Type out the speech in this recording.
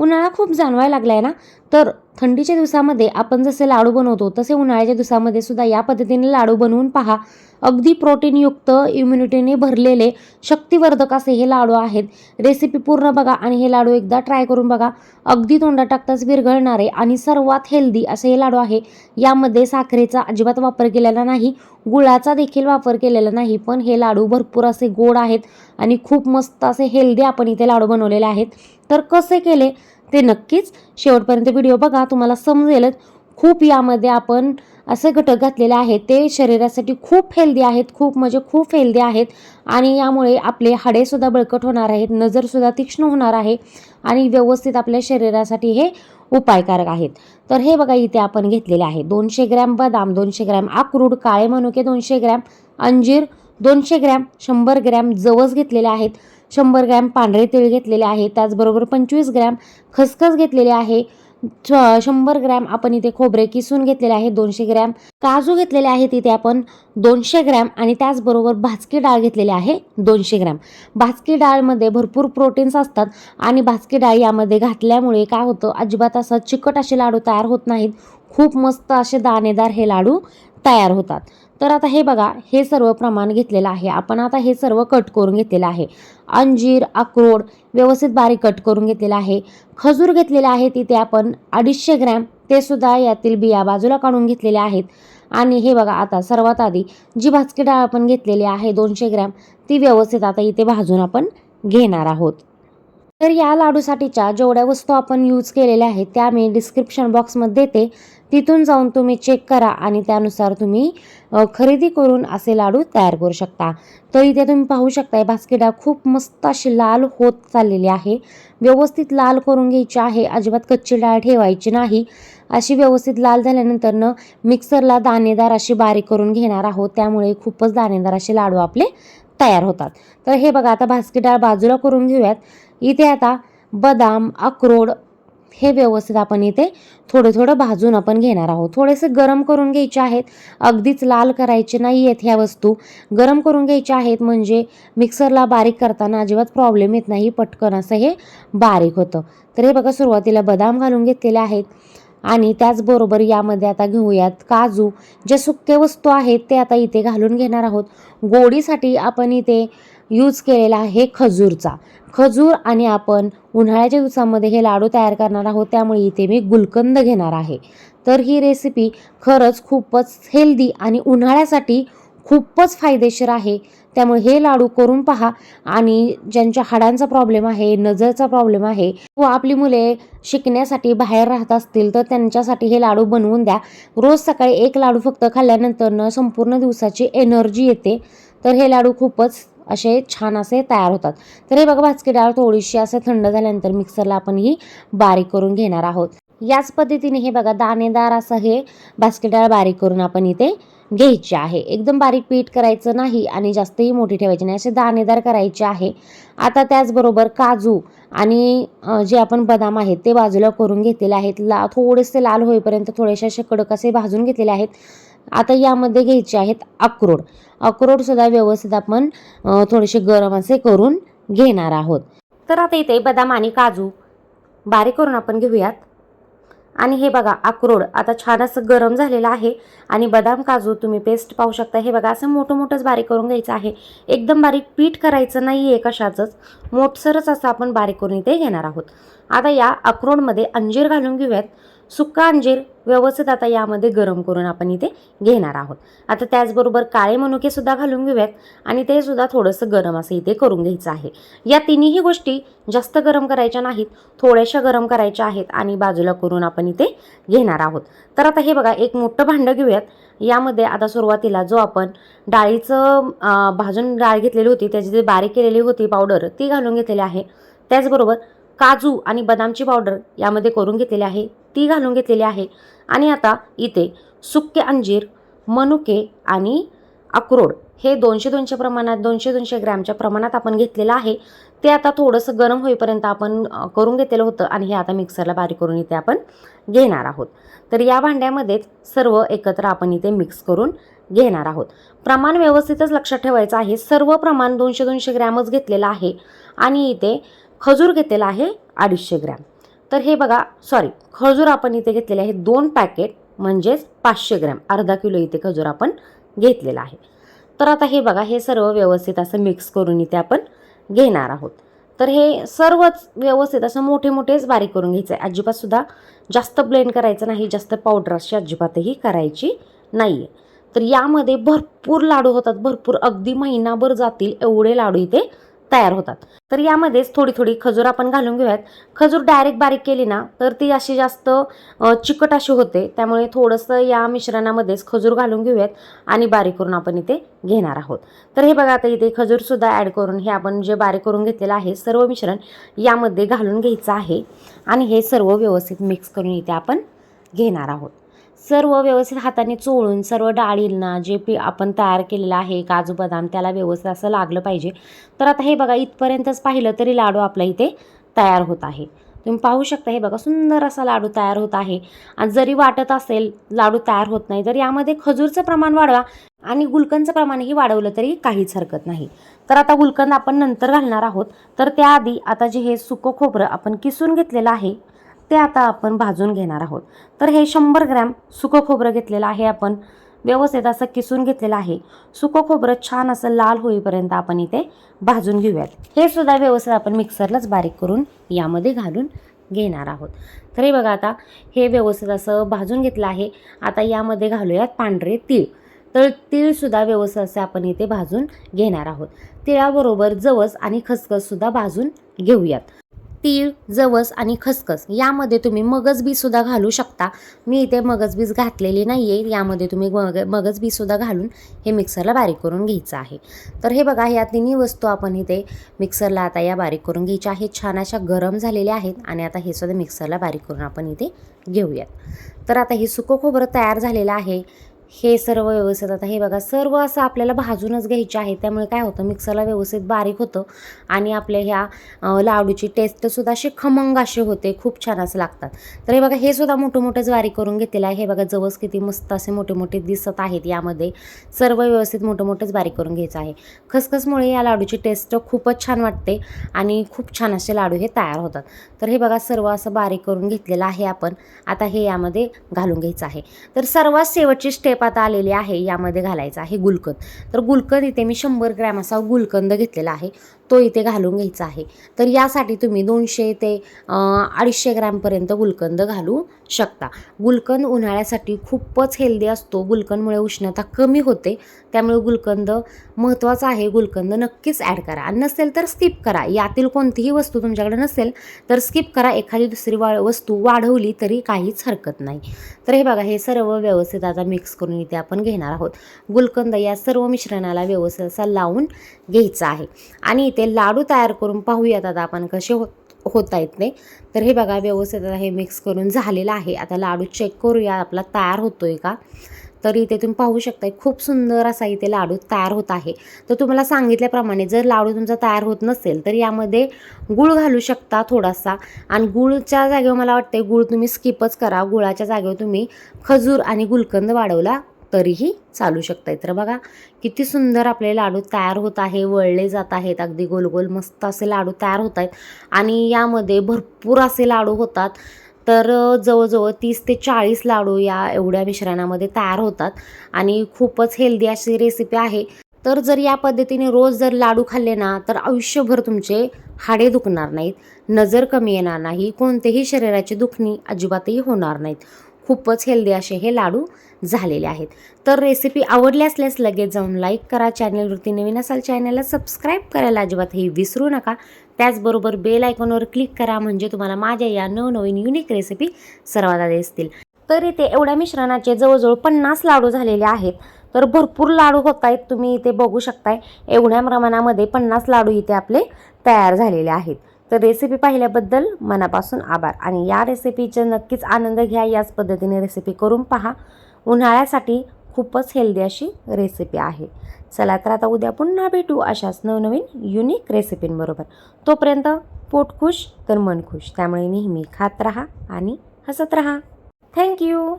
उन्हाळा खूप जाणवायला लागला आहे ना? तर थंडीच्या दिवसामध्ये आपण जसे लाडू बनवतो तसे उन्हाळ्याच्या दिवसामध्ये सुद्धा या पद्धतीने लाडू बनवून पहा. अगदी प्रोटीनयुक्त इम्युनिटीने भरलेले शक्तिवर्धक असे हे लाडू आहेत. रेसिपी पूर्ण बघा आणि हे लाडू एकदा ट्राय करून बघा. अगदी तोंडात टाकताच विरघळणारे आणि सर्वात हेल्दी असे हे लाडू आहे. यामध्ये साखरेचा अजिबात वापर केलेला नाही गुळाचा देखील वापर केलेला नाही पण हे लाडू भरपूर असे गोड आहेत आणि खूप मस्त असे हेल्दी आपण इथे लाडू बनवलेले आहेत. तर कसे केले ते नक्कीच शेवटपर्यंत व्हिडिओ बघा. तुम्हाला समजेलच. खूप यामध्ये आपण असे घटक घातलेले आहेत. ते शरीरासाठी खूप हेल्दी आहेत. खूप म्हणजे खूप हेल्दी आहेत. आणि यामुळे आपले हाडेसुद्धा बळकट होणार आहेत. नजरसुद्धा तीक्ष्ण होणार आहे. आणि व्यवस्थित आपल्या शरीरासाठी हे उपायकारक आहेत. तर हे बघा इथे आपण घेतलेले आहे. दोनशे ग्रॅम बदाम दोनशे ग्रॅम आक्रूड काळे मनुके दोनशे ग्रॅम अंजीर दोनशे ग्रॅम शंभर ग्रॅम जवस घेतलेले आहेत. शंभर ग्रॅम पांढरे तीळ घेतलेले आहे. त्याचबरोबर पंचवीस ग्रॅम खसखस घेतलेले आहे. शंभर ग्रॅम आपण इथे खोबरे किसून घेतलेले आहे. दोनशे ग्रॅम काजू घेतलेले आहेत. इथे आपण दोनशे ग्रॅम आणि त्याचबरोबर भाजकी डाळ घेतलेली आहे. दोनशे ग्रॅम. भाजकी डाळमध्ये भरपूर प्रोटीन्स असतात आणि भाजकी डाळ यामध्ये घातल्यामुळे काय होतं? अजिबात असं चिकट असे लाडू तयार होत नाहीत. खूप मस्त असे दाणेदार हे लाडू तयार होतात. तर आता हे बघा हे सर्व प्रमाण घेतलेलं आहे. आपण आता हे सर्व कट करून घेतलेलं आहे. अंजीर अक्रोड व्यवस्थित बारीक कट करून घेतलेला आहे. खजूर घेतलेले आहे तिथे आपण अडीचशे ग्रॅम. ते सुद्धा यातील बिया बाजूला काढून घेतलेले आहेत. आणि हे बघा आता सर्वात आधी जी भाजकी डाळ आपण घेतलेली आहे दोनशे ग्रॅम ती व्यवस्थित आता इथे भाजून आपण घेणार आहोत. तर या लाडूसाठीच्या जेवढ्या वस्तू आपण यूज केलेल्या आहेत त्या मी डिस्क्रिप्शन बॉक्समध्ये देते. तिथून जाऊन तुम्ही चेक करा आणि त्यानुसार तुम्ही खरेदी करून असे लाडू तयार करू शकता. तर इथे तुम्ही पाहू शकताय बास्केटा डाळ खूप मस्त अशी लाल होत चाललेली आहे. व्यवस्थित लाल करून घ्यायची आहे अजिबात कच्ची डाळ ठेवायची नाही. अशी व्यवस्थित लाल झाल्यानंतरनं मिक्सरला दाणेदार अशी बारीक करून घेणार आहोत. त्यामुळे खूपच दाणेदार असे लाडू आपले तयार होतात. तर हे बघा आता भास्की डाळ बाजूला करून घेऊयात. इथे आता बदाम अक्रोड हे व्यवस्थित आपण इथे थोडं थोडं भाजून आपण घेणार आहोत. थोडेसे गरम करून घ्यायचे आहेत. अगदीच लाल करायचे नाही आहेत ह्या वस्तू. गरम करून घ्यायच्या आहेत म्हणजे मिक्सरला बारीक करताना अजिबात प्रॉब्लेम येत नाही. पटकन असं हे बारीक होतं. तर हे बघा सुरुवातीला बदाम घालून घेतलेले आहेत. आणि त्याचबरोबर यामध्ये आता घेऊयात काजू. जे सुक्या वस्तू आहेत ते आता इथे घालून घेणार आहोत. गोडीसाठी आपण इथे यूज केलेला आहे खजूरचा. खजूर आणि आपण उन्हाळ्याच्या दिवसामध्ये हे लाडू तयार करणार आहोत त्यामुळे इथे मी गुलकंद घेणार आहे. तर ही रेसिपी खरंच खूपच हेल्दी आणि उन्हाळ्यासाठी खूपच फायदेशीर आहे. त्यामुळे हे लाडू करून पहा आणि ज्यांच्या हाडांचा प्रॉब्लेम आहे नजरचा प्रॉब्लेम आहे व आपली मुले शिकण्यासाठी बाहेर राहत असतील तर त्यांच्यासाठी हे लाडू बनवून द्या. रोज सकाळी एक लाडू फक्त खाल्ल्यानंतरनं संपूर्ण दिवसाची एनर्जी येते. तर हे लाडू खूपच असे छान असे तयार होतात. तर हे बघा भाजकी डाळ थोडीशी असं थंड झाल्यानंतर मिक्सरला आपण ही बारीक करून घेणार आहोत. याच पद्धतीने हे बघा दाणेदार असं हे भाजकी डाळ बारीक करून आपण इथे घ्यायचे आहे. एकदम बारीक पीठ करायचं नाही आणि जास्तही मोठी ठेवायची नाही. असे दाणेदार करायचे आहे. आता त्याचबरोबर काजू आणि जे आपण बदाम आहेत ते बाजूला करून घेतलेले आहेत. ला थोडेसे लाल होईपर्यंत थोडेसे असे कडक असे भाजून घेतलेले आहेत. आता यामध्ये घ्यायचे आहेत अक्रोड. अक्रोडसुद्धा व्यवस्थित आपण थोडेसे गरम असे करून घेणार आहोत. तर आता इथे बदाम आणि काजू बारीक करून आपण घेऊयात. आणि हे बघा अक्रोड आता छान असं गरम झालेलं आहे. आणि बदाम काजू तुम्ही पेस्ट पाहू शकता. हे बघा असं मोठं मोठंच बारीक करून घ्यायचं आहे. एकदम बारीक पीठ करायचं नाही आहे कशाचंच. मोठसरच असं आपण बारीक करून इथे घेणार आहोत. आता या अक्रोडमध्ये अंजीर घालून घेऊयात. सुक्का अंजीर व्यवस्थित आता यामध्ये गरम करून आपण इथे घेणार आहोत. आता त्याचबरोबर काळे मनुकेसुद्धा घालून घेऊयात आणि ते सुद्धा थोडंसं गरम असं इथे करून घ्यायचं आहे. या तिन्ही गोष्टी जास्त गरम करायच्या नाहीत थोड्याशा गरम करायच्या आहेत आणि बाजूला करून आपण इथे घेणार आहोत. तर आता हे बघा एक मोठं भांडं घेऊयात. यामध्ये आता सुरुवातीला जो आपण डाळीचं भाजून डाळ घेतलेली होती त्याची जी बारीक केलेली होती पावडर ती घालून घेतलेली आहे. त्याचबरोबर काजू आणि बदामची पावडर यामध्ये करून घेतलेली आहे. ती घालून घेतलेली आहे. आणि आता इथे सुके अंजीर मनुके आणि अक्रोड हे दोनशे दोनशे प्रमाणात दोनशे दोनशे ग्रॅमच्या प्रमाणात आपण घेतलेलं आहे. ते आता थोडंसं गरम होईपर्यंत आपण करून घेतलेलं होतं आणि हे आता मिक्सरला बारीक करून इथे आपण घेणार आहोत. तर या भांड्यामध्येच सर्व एकत्र आपण इथे मिक्स करून घेणार आहोत. प्रमाण व्यवस्थितच लक्षात ठेवायचं आहे. सर्व प्रमाण दोनशे दोनशे ग्रॅमच घेतलेलं आहे. आणि इथे खजूर घेतलेला आहे अडीचशे ग्रॅम. तर हे बघा सॉरी खजूर आपण इथे घेतलेले आहे दोन पॅकेट म्हणजेच पाचशे ग्रॅम. अर्धा किलो इथे खजूर आपण घेतलेला आहे. तर आता हे बघा हे सर्व व्यवस्थित असं मिक्स करून इथे आपण घेणार आहोत. तर हे सर्वच व्यवस्थित असं मोठे मोठेच बारीक करून घ्यायचं आहे अजिबातसुद्धा जास्त ब्लेंड करायचं नाही जास्त पावडर अशी अजिबातही करायची नाही आहे तर यामध्ये भरपूर लाडू होतात भरपूर. अगदी महिनाभर जातील एवढे लाडू इथे तयार होतात. तर यामध्येच थोडी थोडी खजूर आपण घालून घेऊयात. खजूर डायरेक्ट बारीक केली ना तर ती अशी जास्त चिकट अशी होते. त्यामुळे थोडंसं या मिश्रणामध्येच खजूर घालून घेऊयात आणि बारीक करून आपण इथे घेणार आहोत. तर हे बघा आता इथे खजूरसुद्धा ॲड करून हे आपण जे बारीक करून घेतलेलं आहे सर्व मिश्रण यामध्ये घालून घ्यायचं आहे. आणि हे सर्व व्यवस्थित मिक्स करून इथे आपण घेणार आहोत. सर्व व्यवस्थित हाताने चोळून सर्व डाळींना जे पी आपण तयार केलेलं आहे काजू बदाम त्याला व्यवस्थित असं लागलं पाहिजे. तर आता हे बघा इथपर्यंतच पाहिलं तरी लाडू आपला इथे तयार होत आहे. तुम्ही पाहू शकता हे बघा सुंदर असा लाडू तयार होत आहे. आणि जरी वाटत असेल लाडू तयार होत नाही तर यामध्ये खजूरचं प्रमाण वाढवा आणि गुलकंदचं प्रमाणही वाढवलं तरी काहीच हरकत नाही. तर आता गुलकंद आपण नंतर घालणार आहोत. तर त्याआधी आता जे हे सुकं खोबरं आपण किसून घेतलेलं आहे ते आता आपण भाजून घेणार आहोत. तर हे शंभर ग्रॅम सुकं खोबरं घेतलेलं आहे आपण. व्यवस्थित असं किसून घेतलेलं आहे. सुकं खोबरं छान असं लाल होईपर्यंत आपण इथे भाजून घेऊयात. हे सुद्धा व्यवस्थित आपण मिक्सरलाच बारीक करून यामध्ये घालून घेणार आहोत. तर हे बघा आता हे व्यवस्थित असं भाजून घेतलं आहे. आता यामध्ये घालूयात पांढरे तीळ. तर तीळसुद्धा व्यवस्थित असे आपण इथे भाजून घेणार आहोत. तिळाबरोबर जवस आणि खसखससुद्धा भाजून घेऊयात. तीळ जवस आणि खसखस यामध्ये तुम्ही मगजबीसुद्धा घालू शकता. मी इथे मगजबीज घातलेली नाही आहे यामध्ये तुम्ही मग मगजबीसुद्धा घालून हे मिक्सरला बारीक करून घ्यायचं आहे. तर हे बघा ह्या तिन्ही वस्तू आपण इथे मिक्सरला आता या बारीक करून घ्यायच्या आहेत. छान अशा गरम झालेल्या आहेत आणि आता हे सुद्धा मिक्सरला बारीक करून आपण इथे घेऊयात. तर आता हे सुकं खोबरं तयार झालेलं आहे. हे सर्व व्यवस्थित आता हे बघा सर्व असं आपल्याला भाजूनच घ्यायचे आहे. त्यामुळे काय होतं मिक्सरला व्यवस्थित बारीक होतं आणि आपल्या ह्या लाडूची टेस्टसुद्धा अशी खमंग अशी होते खूप छान असं लागतात. तर हे बघा हे सुद्धा मोठं मोठंच बारीक करून घेतलेलं आहे. हे बघा जवस किती मस्त असे मोठे मोठे दिसत आहेत यामध्ये. सर्व व्यवस्थित मोठं मोठंच बारीक करून घ्यायचं आहे. खसखसमुळे या लाडूची टेस्ट खूपच छान वाटते आणि खूप छान असे लाडू हे तयार होतात. तर हे बघा सर्व असं बारीक करून घेतलेलं आहे आपण. आता हे यामध्ये घालून घ्यायचं आहे. तर सर्वात शेवटची स्टेप आता आलेली आहे यामध्ये घालायचं आहे गुलकंद. तर गुलकंद इथे मी शंभर ग्रॅम असा गुलकंद घेतलेला आहे. तो इथे घालून घ्यायचा आहे. तर यासाठी तुम्ही दोनशे ते अडीचशे ग्रॅमपर्यंत गुलकंद घालू शकता. गुलकंद उन्हाळ्यासाठी खूपच हेल्दी असतो. गुलकंदमुळे उष्णता कमी होते. त्यामुळे गुलकंद महत्त्वाचा आहे. गुलकंद नक्कीच ॲड करा. आणि नसेल तर स्किप करा. यातील कोणतीही वस्तू तुमच्याकडे नसेल तर स्किप करा. एखादी दुसरी वा वस्तू वाढवली तरी काहीच हरकत नाही. तर हे बघा हे सर्व व्यवस्थित आता मिक्स करून इथे आपण घेणार आहोत. गुलकंद या सर्व मिश्रणाला व्यवस्थित असा लावून घ्यायचा आहे. आणि इथे ते लाडू तयार करून पाहूयात आता आपण कसे होत होत आहेत ते तर हे बघा व्यवस्थित आता हे मिक्स करून झालेलं आहे. आता लाडू चेक करूया आपला तयार होतो आहे का? तर इथे तुम्ही पाहू शकता खूप सुंदर असा इथे लाडू तयार होत आहे. तर तुम्हाला सांगितल्याप्रमाणे जर लाडू तुमचा तयार होत नसेल तर यामध्ये गूळ घालू शकता थोडासा. आणि गुळच्या जागेवर मला वाटते गूळ तुम्ही स्किपच करा. गुळाच्या जागेवर तुम्ही खजूर आणि गुलकंद वाढवला तरीही चालू शकताय. तर बघा किती सुंदर आपले लाडू तयार होत आहे वळले जात आहेत अगदी गोल गोल मस्त असे लाडू तयार होत आहेत. आणि यामध्ये भरपूर असे लाडू होतात. तर जवळजवळ तीस ते चाळीस लाडू या एवढ्या मिश्रणामध्ये तयार होतात. आणि खूपच हेल्दी अशी रेसिपी आहे. तर जर या पद्धतीने रोज जर लाडू खाल्ले ना तर आयुष्यभर तुमचे हाडे दुखणार नाहीत. नजर कमी येणार नाही. कोणतेही शरीराची दुखणी अजिबातही होणार नाहीत. खूपच हेल्दी असे हे लाडू झालेले आहेत. तर रेसिपी आवडली असल्यास लगेच जाऊन लाईक करा. चॅनलवरती नवीन असाल चॅनलला सबस्क्राईब करायला अजिबात हे विसरू नका. त्याचबरोबर बेल आयकॉनवर क्लिक करा म्हणजे तुम्हाला माझ्या या नवनवीन युनिक रेसिपी सर्वात आधी असतील तर इथे एवढ्या मिश्रणाचे जवळजवळ पन्नास लाडू झालेले आहेत. तर भरपूर लाडू होत आहेत. तुम्ही इथे बघू शकताय. एवढ्या प्रमाणामध्ये पन्नास लाडू इथे आपले तयार झालेले आहेत. तर रेसिपी पाहिल्याबद्दल मनापासून आभार. आणि या रेसिपीचा नक्कीच आनंद घ्या. याच पद्धतीने रेसिपी करून पहा. उन्हाळ्यासाठी खूपच हेल्दी अशी रेसिपी आहे. चला तर आता उद्या पुन्हा भेटू अशाच नवनवीन युनिक रेसिपींबरोबर तोपर्यंत पोट खुश तर मन खुश. त्यामुळे नेहमी खात राहा आणि हसत राहा. थँक्यू